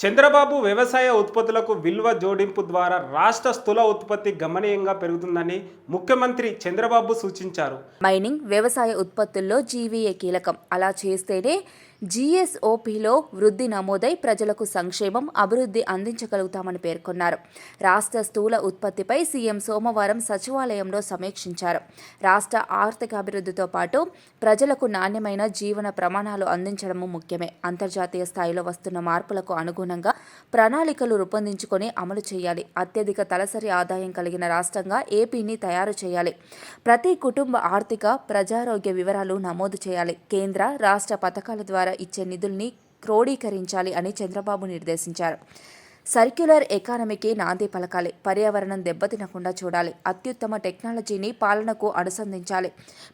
చంద్రబాబు వ్యవసాయ ఉత్పత్తులకు విలువ జోడింపు ద్వారా రాష్ట్ర స్థూల ఉత్పత్తి గమనీయంగా పెరుగుతుందని ముఖ్యమంత్రి చంద్రబాబు సూచించారు. మైనింగ్ వ్యవసాయ ఉత్పత్తుల్లో జీవీఏ కీలకం. అలా చేస్తేనే జీఎస్ఓపీలో వృద్ధి నమోదై ప్రజలకు సంక్షేమం అభివృద్ధి అందించగలుగుతామని పేర్కొన్నారు. రాష్ట్ర స్థూల ఉత్పత్తిపై సీఎం సోమవారం సచివాలయంలో సమీక్షించారు. రాష్ట్ర ఆర్థిక అభివృద్ధితో పాటు ప్రజలకు నాణ్యమైన జీవన ప్రమాణాలు అందించడము ముఖ్యమే. అంతర్జాతీయ స్థాయిలో వస్తున్న మార్పులకు అనుగుణంగా ప్రణాళికలు రూపొందించుకొని అమలు చేయాలి. అత్యధిక తలసరి ఆదాయం కలిగిన రాష్ట్రంగా ఏపీని తయారు చేయాలి. ప్రతి కుటుంబ ఆర్థిక ప్రజారోగ్య వివరాలు నమోదు చేయాలి. కేంద్ర రాష్ట్ర పథకాల ద్వారా ఇచ్చే నిధుల్ని క్రోడీకరించాలి అని చంద్రబాబు నిర్దేశించారు. సర్క్యులర్ ఎకానమీకి నాంది పలకాలి. పర్యావరణం దెబ్బతినకుండా చూడాలి. అత్యుత్తమ టెక్నాలజీని పాలనకు అనుసంధించాలి.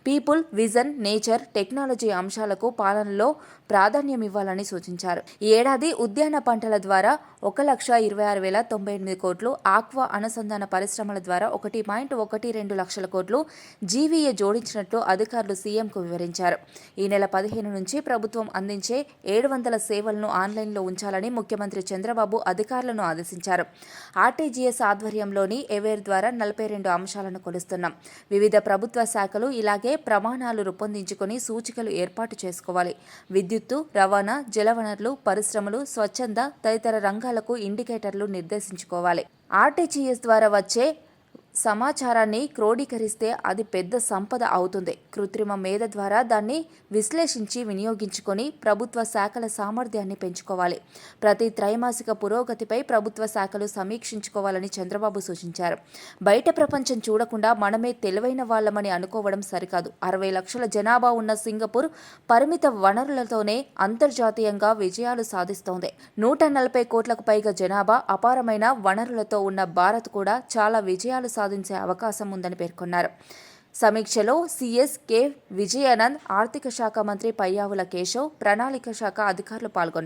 పీపుల్ విజన్ నేచర్ టెక్నాలజీ అంశాలకు పాలనలో ప్రాధాన్యం ఇవ్వాలని సూచించారు. ఈ ఏడాది ఉద్యాన పంటల ద్వారా ఒక లక్ష ఇరవై ఆరు వేల తొంభై ఎనిమిది కోట్లు ఆక్వా అనుసంధాన పరిశ్రమల ద్వారా ఒకటి పాయింట్ ఒకటి రెండు లక్షల కోట్లు జీవీఏ జోడించినట్లు అధికారులు సీఎంకు వివరించారు. ఈ నెల పదిహేను నుంచి ప్రభుత్వం అందించే ఏడు వందల సేవలను ఆన్లైన్లో ఉంచాలని ముఖ్యమంత్రి చంద్రబాబు అధికారులను ఆదేశించారు. ఆర్టీజీఎస్ ఆధ్వర్యంలోని ఎవేర్ ద్వారా నలభై రెండు అంశాలను కొలుస్తున్నాం. వివిధ ప్రభుత్వ శాఖలు ఇలాగే ప్రమాణాలు రూపొందించుకొని సూచికలు ఏర్పాటు చేసుకోవాలి. విద్యుత్తు రవాణా జలవనరులు పరిశ్రమలు స్వచ్ఛంద తదితర రంగాలకు ఇండికేటర్లు నిర్దేశించుకోవాలి. ఆర్టీజీఎస్ ద్వారా వచ్చే సమాచారాన్ని క్రోడీకరిస్తే అది పెద్ద సంపద అవుతుంది. కృత్రిమ మేధ ద్వారా దాన్ని విశ్లేషించి వినియోగించుకొని ప్రభుత్వ శాఖల సామర్థ్యాన్ని పెంచుకోవాలి. ప్రతి త్రైమాసిక పురోగతిపై ప్రభుత్వ శాఖలు సమీక్షించుకోవాలని చంద్రబాబు సూచించారు. బయట ప్రపంచం చూడకుండా మనమే తెలివైన వాళ్ళమని అనుకోవడం సరికాదు. అరవై లక్షల జనాభా ఉన్న సింగపూర్ పరిమిత వనరులతోనే అంతర్జాతీయంగా విజయాలు సాధిస్తోంది. నూట నలభై కోట్లకు పైగా జనాభా అపారమైన వనరులతో ఉన్న భారత్ కూడా చాలా విజయాలు సాధించే అవకాశం ఉందని పేర్కొన్నారు. సమీక్షలో సిఎస్కే కె విజయానంద్ ఆర్థిక శాఖ మంత్రి పయ్యావుల కేశవ్ ప్రణాళిక శాఖ అధికారులు పాల్గొన్నారు.